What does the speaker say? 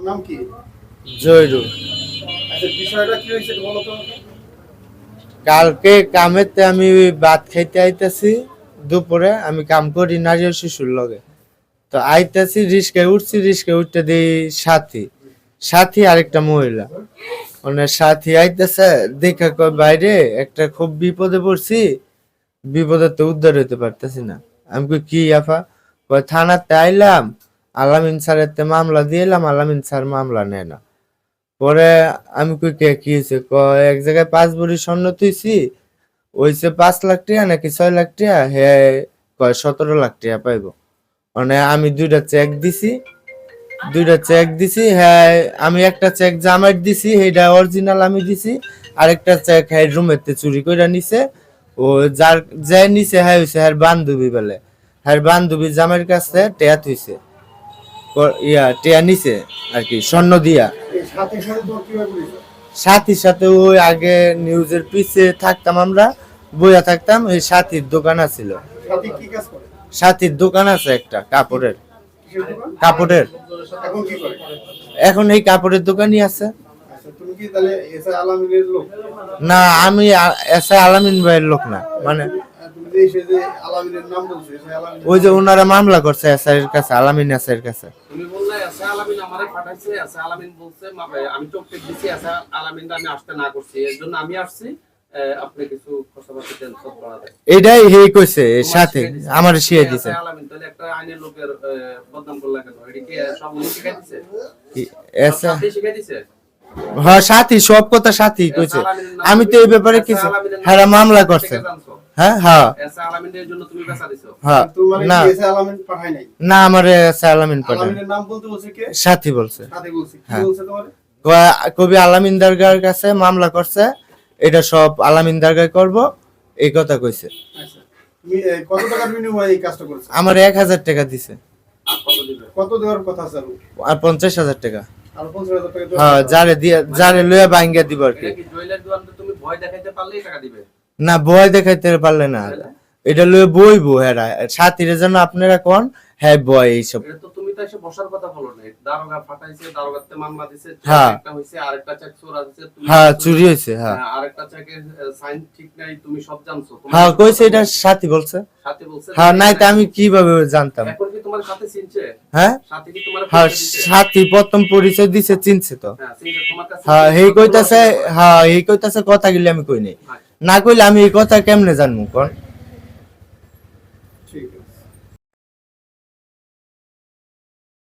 তোমার নাম কি? জয়রুল আচ্ছা বিষয়টা কি হয়েছে বলো তো কালকে কামেতে আমি ভাত খাইতে আইতাছি দুপুরে আমি কাম করি নারী ও শিশুর লগে। তো আইতাছি রিস্কে উঠছি রিস্কে উঠতে দিই সাথী। সাথী আরেকটা মহিলা। মানে সাথী আইতেছে দেখা কয় বাইরে একটা খুব বিপদে পড়ছি বিপদে তো উদ্ধার হইতে পারতেছি না। আমি কই কি আফা? কয় থানাতে আইলাম আলামিন স্যারের তে মামলা দিয়ে এলাম আলামিন স্যার মামলা নেয় না। পরে আমি কই, কে, কি হয়েছে এক জায়গায় পাঁচ ভরি স্বর্ণ তুইছি ওইছে পাঁচ লাখ টাকা নাকি ছয় লাখ টাকা হে, কয়, সতেরো লাখ টাকা পাইব। মানে আমি দুইটা চেক দিছি, দুইটা চেক দিছি হ্যাঁ আমি একটা চেক জামাইট দিছি, সেইটা অরিজিনাল আমি দিছি, আরেকটা চেক হ্যাঁ রুমেতে চুরি করে নিছে। ও যার, যে নিছে হ্যাঁ হইছে হ্যাঁ বান্ধবী বলে। হ্যাঁ বান্ধবী জামাইয়ের কাছে টেয়া থইছে ক- ইয়া টেয়া নিছে আর কি স্বর্ণ দিয়া। সাথীর সাথে ওই আগে নিউজের পিছে থাকতাম আমরা বইয়া থাকতাম এই সাথীর দোকান আছিল। সাথীর দোকান আছে একটা কাপড়ের। কাপড়ের। এখন এই কাপড়ের দোকানই আছে। আচ্ছা না আমি আ- আলামিন ভাইয়ের লোক না মানে ওই যে ওনারা মামলা করছে এসআইয়ের কাছে আলামিন এসআইয়ের কাছে। আলামিন আমারে পাঠাইছে আলামিন বলছে আমি চোখ দিছি আলামিন আমি আসতে না করছি এর জন্য আমি আসছি আপনি কিছু খরচাপাতি টেনশন করা দেয় এটাই হে কইছে সাথে আমার শিয়ে দিছে। আলামিন তাহলে একটা আইনের লোকের বদনাম করলা কেন? এটা কি সব উনি শিখাই দিছে? এসা সাথী শিখাই দিছে? হ্যাঁ সাথী সব কথা সাথী কইছে। আমি তো এই ব্যাপারে কিছু হ্যাঁ মামলা করছে। হ্যাঁ হ্যাঁ। এসা জন্য তুমি দিছো? হ্যাঁ। না। কি এসআই আলামিন পাঠায় নাই। না আমার এসে আলামিন পাঠান আলামিনের নাম বলতে বলছে কে? সাথী বলছে। সাথে বলছে। কি হ্যাঁ। বলছে তোমার? কবি আলামিন দরগার কাছে মামলা করছে। এটা সব আলামিন দরগায় করব। এই কথা কইছে। আচ্ছা। কত টাকার বিনিময়ে এই কাজটা করেছ? আমার এক হাজার টাকা দিছে। আর কত দেওয়ার কথা স্যার আর? পঞ্চাশ হাজার টাকা। হ্যাঁ যারে দিয়ে যারে লইয়া ভাঙ্গা দিব আর কি। কি জুয়েলারি দোকানটা তুমি ভয় দেখাইতে পারলেই টাকা দিবে? না বই দেখাইতে পারলে না। এটা লইয়া বইবো হেরা। সাথীরা জন্য আপনারা কোন হ্যাঁ বয় এইসব। এটা তো তুমি তো এসে বসার কথা বলো না দারোগা ফাটাইছে দারোগাতে মামলা দিছে হ্যাঁ। একটা হইছে আরেকটা চেক চোর আছে তুমি হ্যাঁ চুরি। হয়েছে হ্যাঁ। হ্যাঁ, আরেকটা সাইন ঠিক নাই তুমি সব জানছো। হ্যাঁ কইছে এটা সাথী বলছে। সাথে বলছে হ্যাঁ নাই তো আমি কীভাবে জানতাম? এখন কি তোমার সাথে চিনছে? হ্যাঁ? সাথে কি তোমার হ্যাঁ সাথী প্রথম পরিচয় দিছে চিনছে তো। হ্যাঁ চিনছে তোমার কাছে হ্যাঁ এই কইতাছে হ্যাঁ এই কইতাছে কথা গিলে আমি কই নাই। হ্যাঁ। না কইলে আমি এই কথা কেমনে জানব কোন?